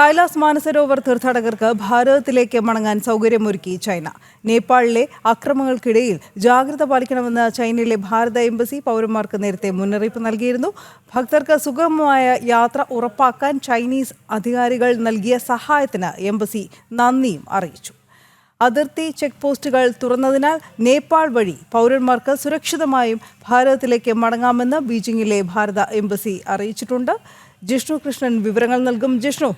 കൈലാസ് മാനസരോവർ തീർത്ഥാടകർക്ക് ഭാരതത്തിലേക്ക് മടങ്ങാൻ സൗകര്യമൊരുക്കി ചൈന. നേപ്പാളിലെ അക്രമങ്ങൾക്കിടയിൽ ജാഗ്രത പാലിക്കണമെന്ന് ചൈനയിലെ ഭാരത എംബസി പൗരന്മാർക്ക് നേരത്തെ മുന്നറിയിപ്പ് നൽകിയിരുന്നു. ഭക്തർക്ക് സുഗമമായ യാത്ര ഉറപ്പാക്കാൻ ചൈനീസ് അധികാരികൾ നൽകിയ സഹായത്തിന് എംബസി നന്ദിയും അറിയിച്ചു. അതിർത്തി ചെക്ക് പോസ്റ്റുകൾ തുറന്നതിനാൽ നേപ്പാൾ വഴി പൗരന്മാർക്ക് സുരക്ഷിതമായും ഭാരതത്തിലേക്ക് മടങ്ങാമെന്ന് ബീജിംഗിലെ ഭാരത എംബസി അറിയിച്ചിട്ടുണ്ട്. ജിഷ്ണു കൃഷ്ണൻ വിവരങ്ങൾ നൽകും. ജിഷ്ണു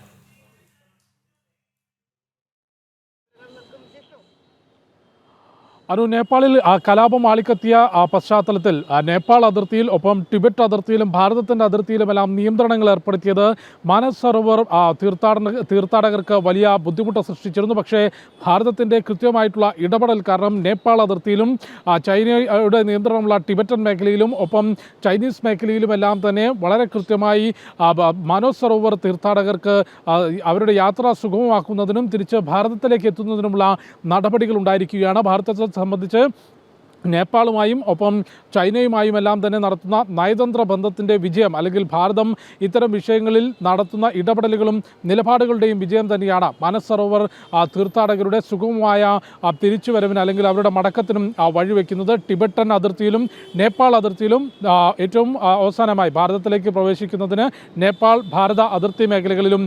അനു നേപ്പാളിൽ കലാപം ആളിക്കത്തിയ പശ്ചാത്തലത്തിൽ നേപ്പാൾ അതിർത്തിയിൽ ഒപ്പം ടിബറ്റ് അതിർത്തിയിലും ഭാരതത്തിന്റെ അതിർത്തിയിലുമെല്ലാം നിയന്ത്രണങ്ങൾ ഏർപ്പെടുത്തിയത് മാനസ് സരോവർ തീർത്ഥാടന തീർത്ഥാടകർക്ക് വലിയ ബുദ്ധിമുട്ട് സൃഷ്ടിച്ചിരുന്നു. പക്ഷേ ഭാരതത്തിന്റെ കൃത്യമായിട്ടുള്ള ഇടപെടൽ കാരണം നേപ്പാൾ അതിർത്തിയിലും ചൈനയുടെ നിയന്ത്രണമുള്ള ടിബറ്റൻ മേഖലയിലും ഒപ്പം ചൈനീസ് മേഖലയിലുമെല്ലാം തന്നെ വളരെ കൃത്യമായി മാനസ് സരോവർ തീർത്ഥാടകർക്ക് അവരുടെ യാത്ര സുഗമമാക്കുന്നതിനും തിരിച്ച് ഭാരതത്തിലേക്ക് എത്തുന്നതിനുമുള്ള നടപടികൾ ഉണ്ടായിരിക്കുകയാണ്. ഭാരതത്തെ സംബന്ധിച്ച് നേപ്പാളുമായും ഒപ്പം ചൈനയുമായും എല്ലാം തന്നെ നടത്തുന്ന നയതന്ത്ര ബന്ധത്തിന്റെ വിജയം അല്ലെങ്കിൽ ഭാരതം ഇത്തരം വിഷയങ്ങളിൽ നടത്തുന്ന ഇടപെടലുകളും നിലപാടുകളുടെയും വിജയം തന്നെയാണ്. മനസ്സറോവർ തീർത്ഥാടകരുടെ സുഗമമായ തിരിച്ചുവരവിന് അല്ലെങ്കിൽ അവരുടെ മടക്കത്തിനും വഴിവെക്കുന്നത് ടിബറ്റൻ അതിർത്തിയിലും നേപ്പാൾ അതിർത്തിയിലും ഏറ്റവും അവസാനമായി ഭാരതത്തിലേക്ക് പ്രവേശിക്കുന്നതിന് നേപ്പാൾ ഭാരത അതിർത്തി മേഖലകളിലും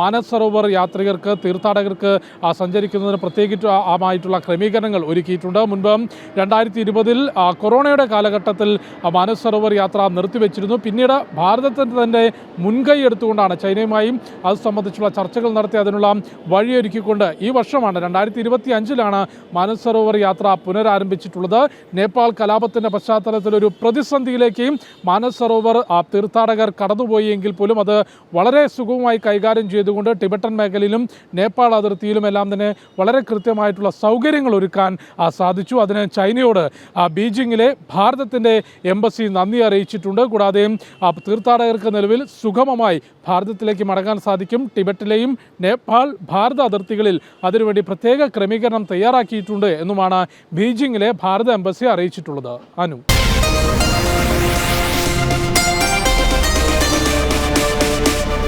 മാനസരോവർ യാത്രികർക്ക് തീർത്ഥാടകർക്ക് സഞ്ചരിക്കുന്നതിന് പ്രത്യേകിച്ച് ആയിട്ടുള്ള ക്രമീകരണങ്ങൾ ഒരുക്കിയിട്ടുണ്ട്. മുൻപ് രണ്ടായിരത്തി ഇരുപതിൽ കൊറോണയുടെ കാലഘട്ടത്തിൽ മാനസരോവർ മാനസ് സരോവർ യാത്ര നിർത്തിവെച്ചിരുന്നു. പിന്നീട് ഭാരതത്തിന്റെ തന്നെ മുൻകൈ എടുത്തുകൊണ്ടാണ് ചൈനയുമായും അത് സംബന്ധിച്ചുള്ള ചർച്ചകൾ നടത്തി അതിനുള്ള വഴിയൊരുക്കിക്കൊണ്ട് ഈ വർഷമാണ് രണ്ടായിരത്തി ഇരുപത്തി അഞ്ചിലാണ് മാനസ് സരോവർ യാത്ര പുനരാരംഭിച്ചിട്ടുള്ളത്. നേപ്പാൾ കലാപത്തിന്റെ പശ്ചാത്തലത്തിൽ ഒരു പ്രതിസന്ധിയിലേക്ക് മാനസ് സരോവർ തീർത്ഥാടകർ കടന്നുപോയി എങ്കിൽ പോലും അത് വളരെ സുഗമമായി കൈകാര്യം ചെയ്തുകൊണ്ട് ടിബറ്റൻ മേഖലയിലും നേപ്പാൾ അതിർത്തിയിലും എല്ലാം തന്നെ വളരെ കൃത്യമായിട്ടുള്ള സൗകര്യങ്ങൾ ഒരുക്കാൻ സാധിച്ചു. അതിന് ചൈനയോട് ബീജിംഗിലെ ഭാരതത്തിന്റെ എംബസി നന്ദി അറിയിച്ചിട്ടുണ്ട്. കൂടാതെ ആ, തീർത്ഥാടകർക്ക് നിലവിൽ സുഗമമായി ഭാരതത്തിലേക്ക് മടങ്ങാൻ സാധിക്കും. ടിബറ്റിലെയും നേപ്പാൾ ഭാരത അതിർത്തികളിൽ അതിനുവേണ്ടി പ്രത്യേക ക്രമീകരണം തയ്യാറാക്കിയിട്ടുണ്ട് എന്നുമാണ് ബീജിംഗിലെ ഭാരത എംബസി അറിയിച്ചിട്ടുള്ളത്. അനു.